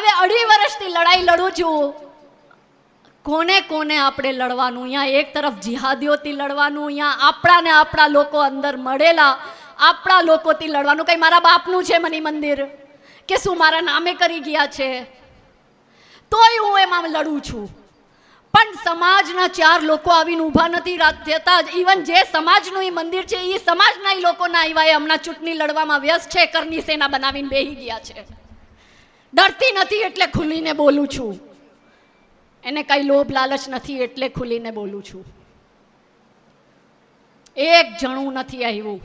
હવે અઢી વર્ષથી લડાઈ લડું છું. કોને કોને આપણે લડવાનું? અહીંયા એક તરફ જિહાદીઓથી લડવાનું, અહીંયા આપણા ને આપણા લોકો અંદર મળેલા, આપણા લોકોથી લડવાનું. કંઈ મારા બાપનું છે મની મંદિર? કે શું મારા નામે કરી ગયા છે? તોય હું એમાં લડું છું. પણ સમાજના ચાર લોકો આવીને ઊભા નથી થતા ઇવન જે. સમાજનું એ મંદિર છે એ સમાજના એ લોકોના આવ્યા એ હમણાં ચૂંટણી લડવામાં વ્યસ્ત છે કરની સેના બનાવીને બેહી ગયા છે. ડરતી નથી એટલે ખુલીને બોલું છું. એને કઈ લોભ લાલચ નથી એટલે ખુલીને બોલું છું. એક જણું નથી આવ્યું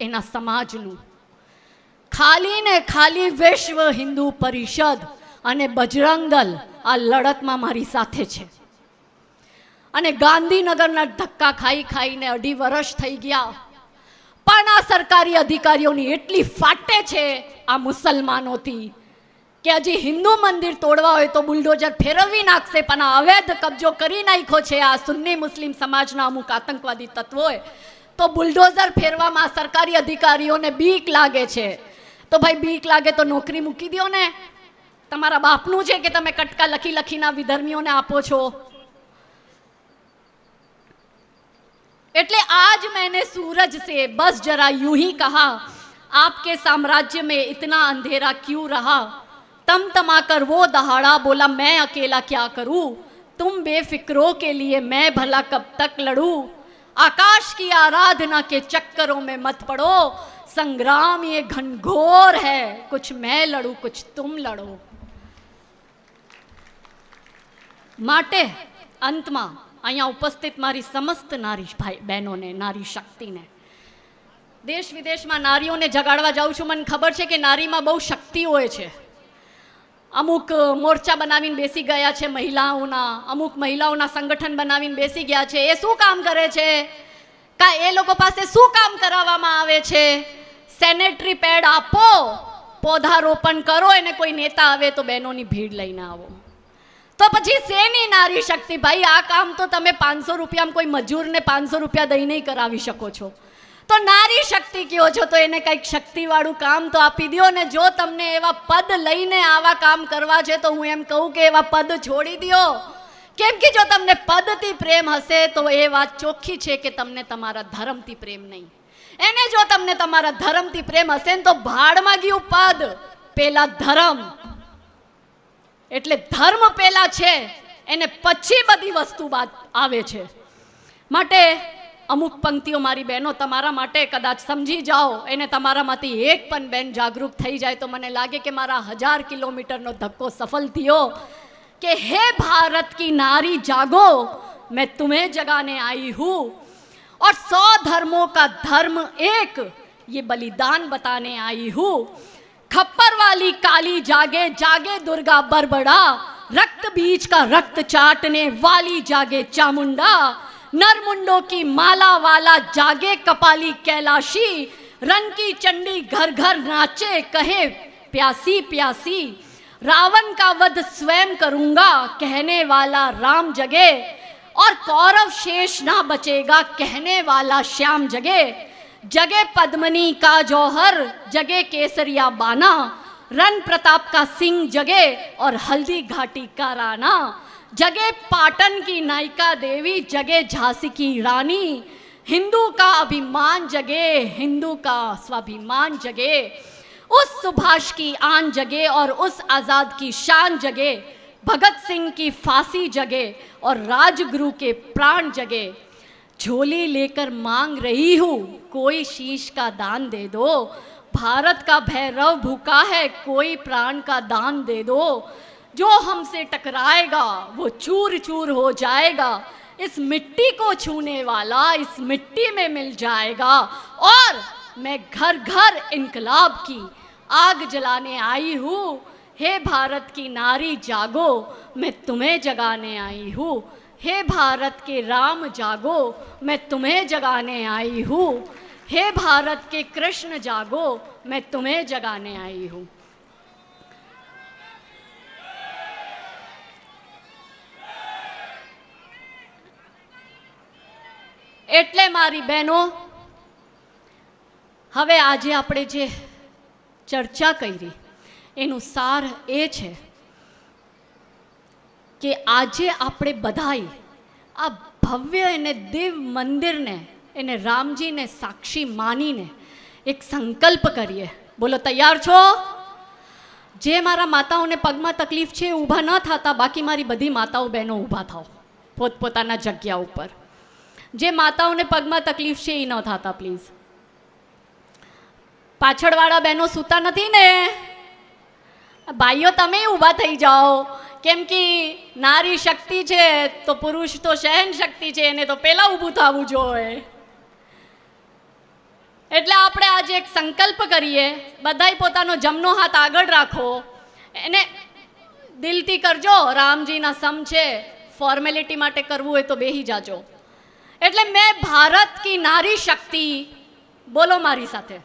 એના સમાજનું. ખાલી ને ખાલી વિશ્વ હિન્દુ પરિષદ અને બજરંગ દળ આ લડતમાં મારી સાથે છે. અને ગાંધીનગરના ધક્કા ખાઈ ખાઈને અઢી વર્ષ થઈ ગયા. પણ આ સરકારી અધિકારીઓની એટલી ફાટે છે આ મુસલમાનોથી. કે હજી હિન્દુ મંદિર તોડવા હોય તો બુલડોઝર ફેરવી નાખશે પણ આ અવૈધ કબજો કરી નાખ્યો છે આ સુન્ની મુસ્લિમ સમાજના અમુક આતંકવાદી તત્વોએ તો બુલડોઝર ફેરવામાં આ સરકારી અધિકારીઓને બીક લાગે છે તો ભાઈ બીક લાગે તો નોકરી મૂકી દો ને તમારા બાપનું છે કે તમે કટકા લખી લખીના વિધર્મીઓને આપો છો એટલે आज मैंने सूरज से बस जरा यूं ही कहा आपके साम्राज्य में इतना अंधेरा क्यों रहा तम तमाकर वो दहाड़ा बोला मैं अकेला क्या करूं तुम बेफिक्रों के लिए मैं भला कब तक लड़ूं आकाश की आराधना के चक्करों में मत पड़ो संग्राम ये घनघोर है कुछ मैं लड़ूं कुछ तुम लड़ो માટે અંતમાં અહીંયા ઉપસ્થિત મારી સમસ્ત નારી ભાઈ બહેનોને નારી શક્તિને દેશ વિદેશમાં નારીઓને જગાડવા જાઉં છું મને ખબર છે કે નારીમાં બહુ શક્તિ હોય છે અમુક મોરચા બનાવીને બેસી ગયા છે મહિલાઓના, અમુક મહિલાઓના સંગઠન બનાવીને બેસી ગયા છે. એ શું કામ કરે છે? કા એ લોકો પાસે શું કામ કરાવવામાં આવે છે? સેનેટરી પેડ આપો, પૌધારોપણ કરો અને કોઈ નેતા આવે તો બહેનોની ભીડ લઈને આવો. તો પછી શેની નારી શક્તિ? ભાઈ, આ કામ તો તમે પાંચસો રૂપિયામાં કોઈ મજૂરને પાંચસો રૂપિયા દઈ નહીં કરાવી શકો છો. તો નારી શક્તિ કયો છો? તો એને કંઈક શક્તિવાળું કામ તો આપી દો ને જો તમને એવા પદ લઈને આવા કામ કરવા છે, તો હું એમ કહું કે એવા પદ છોડી દો કેમ કે જો તમને પદથી પ્રેમ હશે, તો એ વાત ચોખ્ખી છે કે તમને તમારા ધર્મથી પ્રેમ નહીં. એને જો તમને તમારા ધર્મથી પ્રેમ હશે ને તો ભાડમાં ગયું પદ, પેલા ધર્મ. એટલે ધર્મ પેલા છે, એને પછી બધી વસ્તુ બાદ આવે છે. માટે અમુક પંક્તિઓ મારી બહેનો તમારા માટે કદાચ સમજી જાઓ એને તમારામાંથી એક પણ બેન જાગૃત થઈ જાય તો મને લાગે કે મારા હજાર કિલોમીટરનો ધક્કો સફળ થયો કે હે ભારત કી નારી જાગો मैं तुम्हें जगाने आई हूँ और सौ धर्मों का धर्म एक ये बलिदान बताने आई हूँ खप्पर वाली काली जागे जागे दुर्गा बरबड़ा रक्त बीज का रक्त चाटने वाली जागे चामुंडा नरमुंडों की माला वाला जागे कपाली कैलाशी, रंग की चंडी घर घर नाचे, कहे, प्यासी प्यासी, रावण का वध स्वयं करूँगा, कहने वाला राम जगे, और कौरव शेष ना बचेगा, कहने वाला श्याम जगे जगे पद्मनी का जौहर, जगे केसरिया बाना रन प्रताप का सिंह जगे, और हल्दी घाटी का राना जगे पाटन की नायिका देवी, जगे झांसी की रानी। हिंदू का अभिमान जगे, हिंदू का स्वाभिमान जगे। उस सुभाष की आन जगे और उस आज़ाद की शान जगे। भगत सिंह की फांसी जगे और राजगुरु के प्राण जगे। झोली लेकर मांग रही हूँ, कोई शीश का दान दे दो। भारत का भैरव भूखा है, कोई प्राण का दान दे दो। जो हमसे टकराएगा, वो चूर चूर हो जाएगा। इस मिट्टी को छूने वाला इस मिट्टी में मिल जाएगा। और मैं घर घर इनकलाब की आग जलाने आई हूँ। हे भारत की नारी, जागो, मैं तुम्हें जगाने आई हूँ। हे भारत के राम, जागो, मैं तुम्हें जगाने आई हूँ। हे भारत के कृष्ण, जागो, मैं तुम्हें जगाने आई हूँ। એટલે મારી બહેનો, હવે આજે આપણે જે ચર્ચા કરી, એનું સાર એ છે કે આજે આપણે બધાય આ ભવ્ય અને દેવ મંદિરને, એને રામજીને સાક્ષી માનીને એક સંકલ્પ કરીએ. બોલો, તૈયાર છો? જે મારા માતાઓને પગમાં તકલીફ છે ઊભા ન થતા, બાકી મારી બધી માતાઓ બહેનો ઊભા થાઓ, પોતપોતાના જગ્યા ઉપર. જે માતાઓને પગમાં તકલીફ છે એ ન થતા પ્લીઝ પાછળવાળા બહેનો સૂતા નથી ને? ભાઈઓ, તમે ઊભા થઈ જાઓ. કેમ કે નારી શક્તિ છે, તો પુરુષ તો સહન શક્તિ છે, એને તો પહેલા ઊભું થવું જોઈએ. એટલે આપણે આજે એક સંકલ્પ કરીએ, બધાય પોતાનો જમનો હાથ આગળ રાખો. એને દિલથી કરજો, રામજીના સમ છે ફોર્મેલિટી માટે કરવું હોય તો બેહી જાજો. એટલે મેં ભારત કી નારી શક્તિ. બોલો મારી સાથે.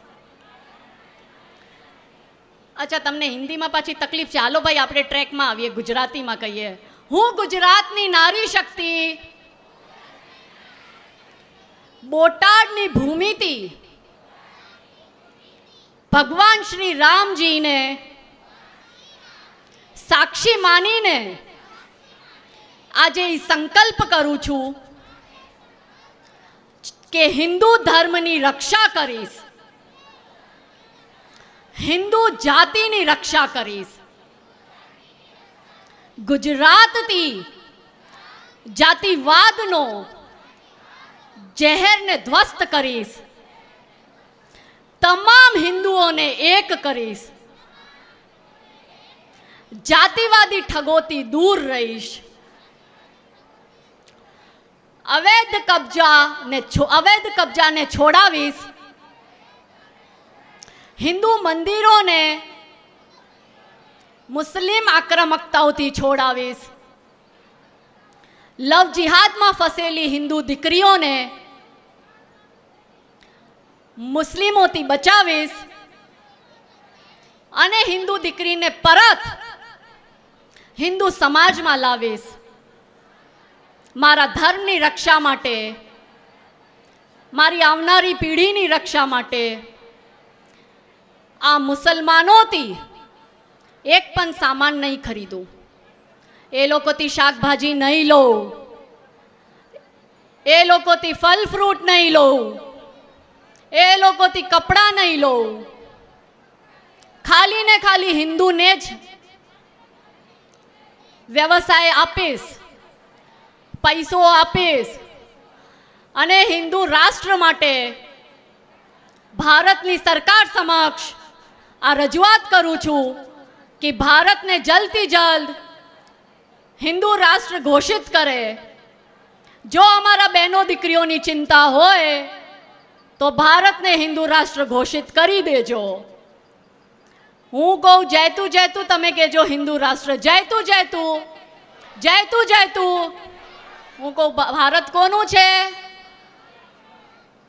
અચ્છા, તમને હિન્દીમાં પાછી તકલીફ છે. હાલો ભાઈ, આપણે ટ્રેકમાં આવીએ, ગુજરાતીમાં કહીએ. હું ગુજરાતની નારી શક્તિ. બોટાડની ભૂમિથી ભગવાન શ્રી રામજીને. સાક્ષી માનીને. આજે સંકલ્પ કરું છું કે હિન્દુ ધર્મની રક્ષા કરીશ. હિન્દુ જાતિની રક્ષા કરીશ. ગુજરાતથી જાતિવાદનો જહેરને ધ્વસ્ત કરીશ. તમામ હિન્દુઓને એક કરીશ. જાતિવાદી ઠગોથી દૂર રહીશ. અવૈધ કબજાને અવૈધ કબજાને છોડાવીશ. હિન્દુ મંદિરોને મુસ્લિમ આક્રમકતાઓથી છોડાવીશ. લવ જિહાદમાં ફસેલી હિન્દુ દીકરીઓને મુસ્લિમોથી બચાવીશ. અને હિન્દુ દીકરીને પરત હિન્દુ સમાજમાં લાવીશ. મારા ધર્મની રક્ષા માટે, મારી આવનારી પેઢીની રક્ષા માટે, આ મુસલમાનોથી એક પણ સામાન નહીં ખરીદું. એ લોકોથી શાકભાજી નહીં લઉં. એ લોકોથી ફલ ફ્રૂટ નહીં લઉં. એ લોકોથી કપડાં નહીં લઉં. ખાલી ને ખાલી હિન્દુને જ વ્યવસાય આપીશ. પૈસો આપીશ. અને હિન્દુ રાષ્ટ્ર માટે ભારતની સરકાર સમક્ષ આ રજૂઆત કરું છું કે ભારતને જલ્દથી જલ્દ હિન્દુ રાષ્ટ્ર ઘોષિત કરે. જો અમારા બહેનો દીકરીઓની ચિંતા હોય, તો ભારતને હિન્દુ રાષ્ટ્ર ઘોષિત કરી દેજો. હું કહું જયતું જયતું તમે કહેજો હિન્દુ રાષ્ટ્ર જયતું જયતું જયતું જયતું હું કહું ભારત કોનું છે?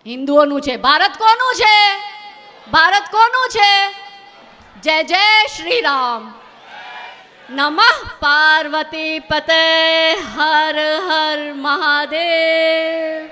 હિન્દુઓનું છે. ભારત કોનું છે? ભારત કોનું છે? જય જય શ્રી રામ નમઃ પાર્વતી પતે હર હર મહાદેવ.